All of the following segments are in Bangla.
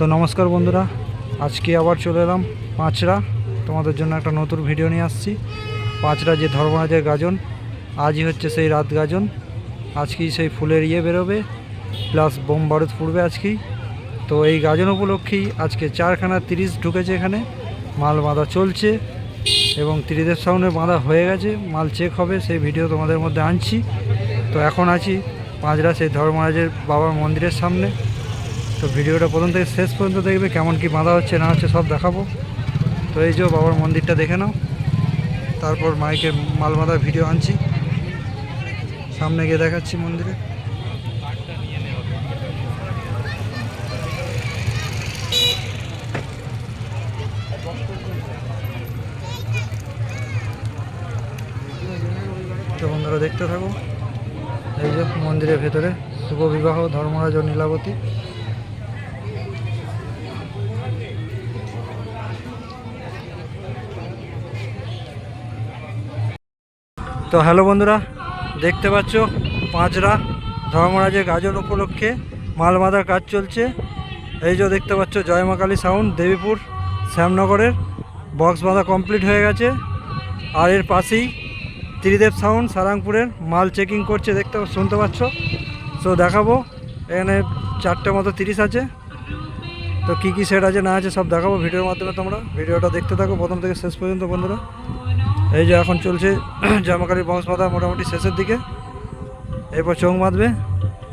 তো নমস্কার বন্ধুরা, আজকে আবার চলে এলাম পাঁচরা তোমাদের জন্য একটা নতুন ভিডিও নিয়ে আসছি। পাঁচরা যে ধর্মরাজের গাজন, আজই হচ্ছে সেই রাত গাজন। আজকেই সেই ফুলের ইয়ে বেরোবে প্লাস বোম বারুদ ফুটবে আজকেই। তো এই গাজন উপলক্ষেই আজকে চারখানা তিরিশ ঢুকেছে এখানে। মাল বাঁধা চলছে এবং ত্রিদেব সামনে বাঁধা হয়ে গেছে। মাল চেক হবে, সেই ভিডিও তোমাদের মধ্যে আনছি। তো এখন আছি পাঁচরা সেই ধর্মরাজের বাবার মন্দিরের সামনে। তো ভিডিওটা প্রথম থেকে শেষ পর্যন্ত দেখবে কেমন কি বাঁধা হচ্ছে, না হচ্ছে সব দেখাবো। তো এই যে বাবার মন্দিরটা দেখে নাও। তারপর মাইকে মাল বাঁধার ভিডিও আনছি। সামনে গিয়ে দেখাচ্ছি মন্দিরে। তো বন্ধুরা দেখতে থাকো। এই যে মন্দিরের ভেতরে শুভ বিবাহ, ধর্মরাজ ও নীলাবতী। তো হ্যালো বন্ধুরা, দেখতে পাচ্ছ, পাঁচরা ধর্মরাজের গাজন উপলক্ষে মাল বাঁধার কাজ চলছে। এই যে দেখতে পাচ্ছ জয়মা কালী সাউন্ড দেবীপুর, শ্যামনগরের বক্স বাঁধা কমপ্লিট হয়ে গেছে। আর এর পাশেই ত্রিদেব সাউন্ড সারাংপুরের মাল চেকিং করছে, দেখতে শুনতে পাচ্ছ? সো দেখাবো, এখানে চারটে মতো তিরিশ আছে। তো কী কী সেট আছে, না আছে, সব দেখাবো ভিডিওর মাধ্যমে তোমরা। ভিডিওটা দেখতে থাকো, প্রথম থেকে শেষ পর্যন্ত বন্ধুরা। এই যে এখন চলছে জামাকারির বংশ বাঁধা মোটামুটি শেষের দিকে। এরপর চোখ বাঁধবে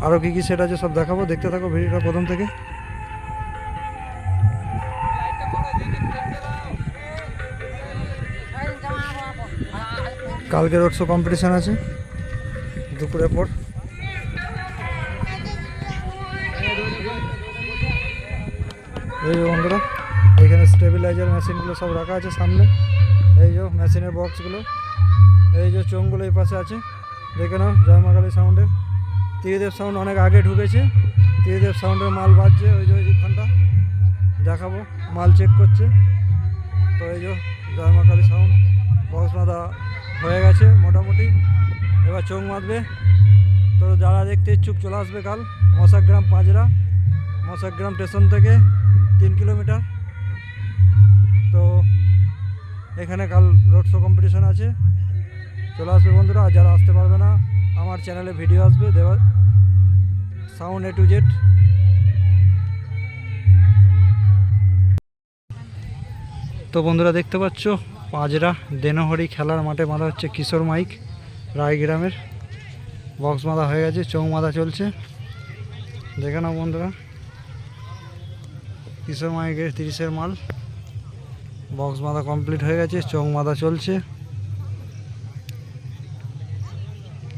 আরও কী কী সেট আছে সব দেখাবো। দেখতে থাকো ভিডিওটা প্রথম থেকে। কালকে রোড শো কম্পিটিশান আছে। দুপুরের পর। এই বন্ধুরা, এখানে স্টেবিলাইজার মেশিনগুলো সব রাখা আছে সামনে। এই যে মেশিনের বক্সগুলো, এই যে চোঙগুলো এই পাশে আছে। দেখে নাও, জয়মাকালী সাউন্ডের ত্রিদেব সাউন্ড অনেক আগে ঢুকেছে। ত্রিদেব সাউন্ডের মাল বাজছে, ওই যে ওইখানটা দেখাবো, মাল চেক করছে। তো এই যে, জয়মাকালী সাউন্ড বক্স বাঁধা হয়ে গেছে মোটামুটি। এবার চোখ বাঁধবে। তো যারা দেখতে ইচ্ছুক চলে আসবে কাল মশাগ্রাম পাঁচরা, মশাগ্রাম স্টেশন থেকে তিন কিলোমিটার। তো এখানে কাল রোড শো কম্পিটিশন আছে। চলে আসবে বন্ধুরা, আর যারা আসতে পারবে না, আমার চ্যানেলে ভিডিও আসবে। দেওয়া সাউন্ড এ টু জেড তো বন্ধুরা, দেখতে পাচ্ছ? পাঁচরা দেনহরি খেলার মাঠে বাঁধা হচ্ছে কিশোর মাইক, রায়গ্রামের। বক্স বাঁধা হয়ে গেছে চৌ বাঁধা চলছে। দেখে নাও বন্ধুরা, কিশোর মাইকের তিরিশের মাল। বক্স বাঁধা কমপ্লিট হয়ে গেছে চৌ বাঁধা চলছে।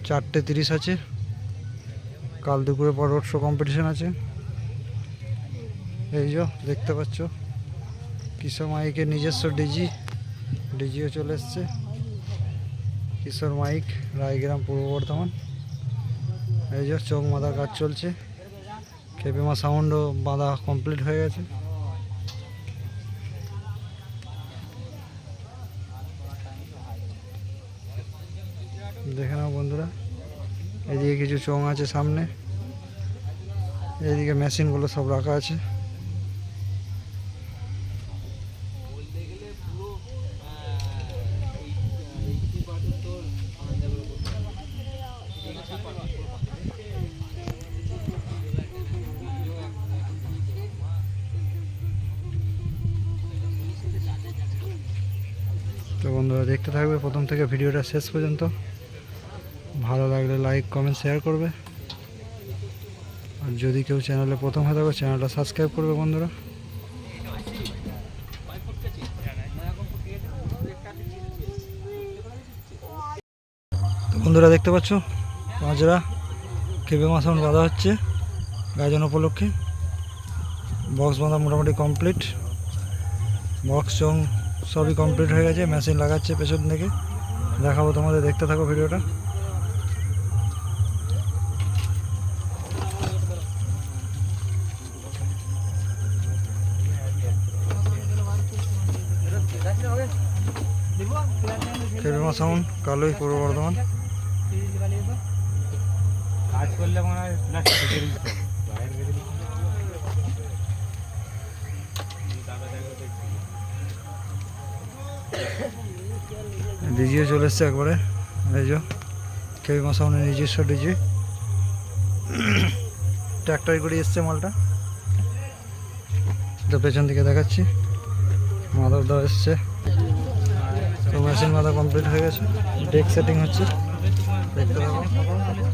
চারটে তিরিশ আছে। কাল দুপুরে পর শো কম্পিটিশন আছে। এই যে, দেখতে পাচ্ছ। কিশোর মাইকের নিজস্ব ডিজি, ডিজিও চলে এসছে। কিশোর মাইক, রায়গ্রাম, পূর্ব বর্ধমান। এই যে, চোখ বাঁধার কাজ চলছে। খেপিমা সাউন্ডও বাঁধা কমপ্লিট হয়ে গেছে। দেখে নাও বন্ধুরা। এদিকে কিছু চং আছে সামনে। এদিকে মেশিনগুলো সব রাখা আছে। তো বন্ধুরা, দেখতে থাকবে প্রথম থেকে ভিডিওটা শেষ পর্যন্ত। ভালো লাগলে লাইক কমেন্ট শেয়ার করবে। আর যদি কেউ চ্যানেলে প্রথম হয়ে থাকো চ্যানেলটা সাবস্ক্রাইব করবে বন্ধুরা। বন্ধুরা, দেখতে পাচ্ছ? পাঁচরা কেবে মাসাউন্ড বাঁধা হচ্ছে গাজন উপলক্ষে। বক্স বাঁধা মোটামুটি কমপ্লিট বক্স চং সবই কমপ্লিট হয়ে গেছে মেশিন লাগাচ্ছে পেছন থেকে। দেখাবো তোমাদের, দেখতে থাকো ভিডিওটা সুরমা সাউন্ড কালোই পূর্ব বর্ধমান। কাজ করলে মনে হয় ডিজিও চলে এসছে একবারে। এই যে কেউ সামনে নিজস্ব ডিজি। ট্র্যাক্টর করে এসছে মালটা। তো পেছন দিকে দেখাচ্ছি। মাধবদা এসছে। মেশিন মাথা কমপ্লিট হয়ে গেছে। ডেক সেটিং হচ্ছে। দেখতে পাবো।